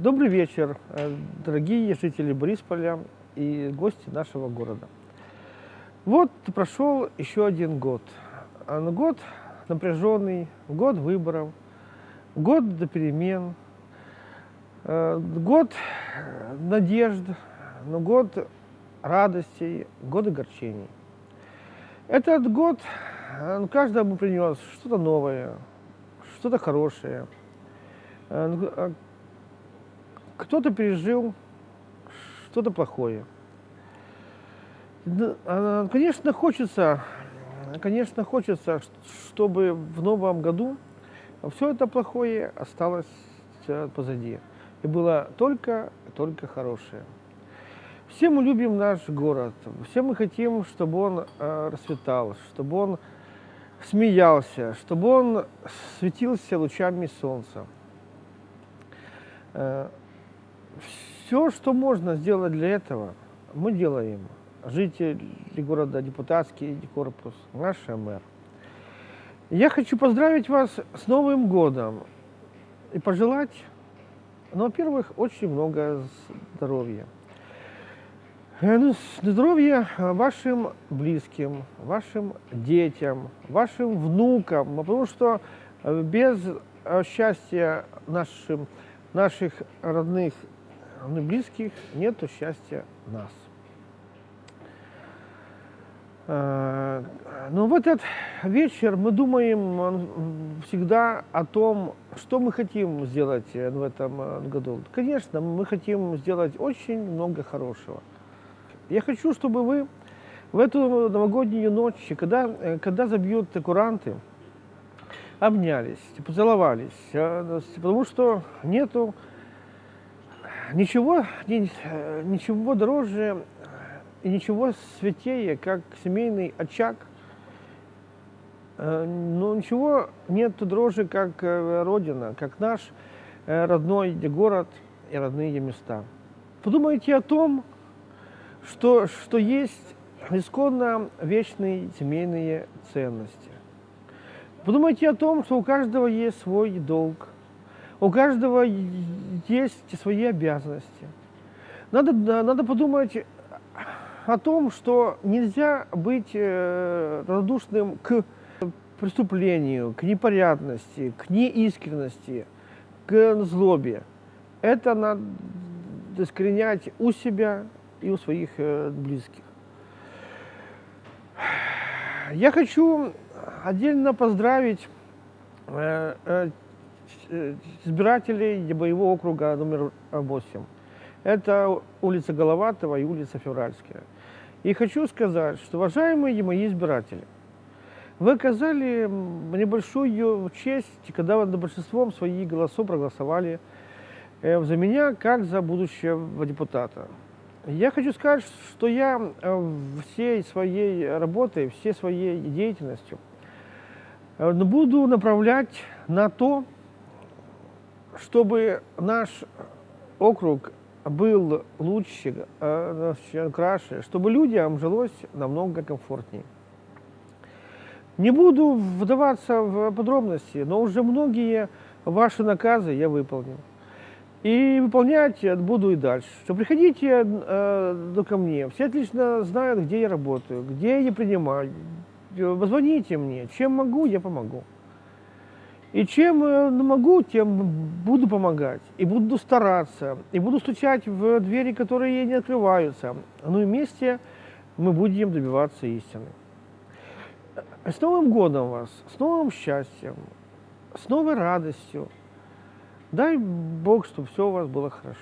Добрый вечер, э, дорогие жители Борисполя и гости нашего города. Вот прошел еще один год. А, ну, Год напряженный, год выборов, год до перемен, э, год надежд, но год радостей, год огорчений. Этот год э, ну, каждому принес что-то новое, что-то хорошее. Э, ну, Кто-то пережил что-то плохое. Да, а, Конечно, хочется, конечно, хочется, чтобы в новом году все это плохое осталось э, позади. И было только, только хорошее. Все мы любим наш город, все мы хотим, чтобы он э, расцветал, чтобы он смеялся, чтобы он светился лучами солнца. Все, что можно сделать для этого, мы делаем. Жители города, депутатский корпус, наш мэр. Я хочу поздравить вас с Новым годом и пожелать, ну, во-первых, очень много здоровья. Э, ну, Здоровья вашим близким, вашим детям, вашим внукам, потому что э, без э, счастья нашим, наших родных ну, близких нету счастья нас. Э, Но в этот вечер мы думаем всегда о том, что мы хотим сделать э, в этом э, году. Конечно, мы хотим сделать очень много хорошего. Я хочу, чтобы вы в эту новогоднюю ночь, когда, когда забьют куранты, обнялись, поцеловались, потому что нету ничего, ни- э, ничего дороже и ничего святее, как семейный очаг. Э, Но ничего нет дороже, как э, Родина, как наш э, родной город и родные места. Подумайте о том, что, что есть исконно вечные семейные ценности. Подумайте о том, что у каждого есть свой долг, у каждого есть свои обязанности. Надо, надо подумать о том, что нельзя быть э, равнодушным к преступлению, к непорядности, к неискренности, к злобе. Это надо искоренять у себя и у своих э, близких. Я хочу отдельно поздравить э, избирателей боевого округа номер 8. Это улица Головатова и улица Февральская. И хочу сказать, что, уважаемые мои избиратели, вы оказали мне большую честь, когда вы большинством своих голосов проголосовали э, за меня как за будущего депутата. Я хочу сказать, что я э, всей своей работой, всей своей деятельностью э, буду направлять на то, чтобы наш округ был лучше, э, краше, чтобы людям жилось намного комфортнее. Не буду вдаваться в подробности, но уже многие ваши наказы я выполнил. И выполнять буду и дальше. Что приходите э, ко мне, все отлично знают, где я работаю, где я принимаю. Э, Позвоните мне, чем могу, я помогу. И чем могу, тем буду помогать. И буду стараться. И буду стучать в двери, которые не открываются. Ну и вместе мы будем добиваться истины. С Новым годом вас, с новым счастьем, с новой радостью. Дай Бог, чтобы все у вас было хорошо.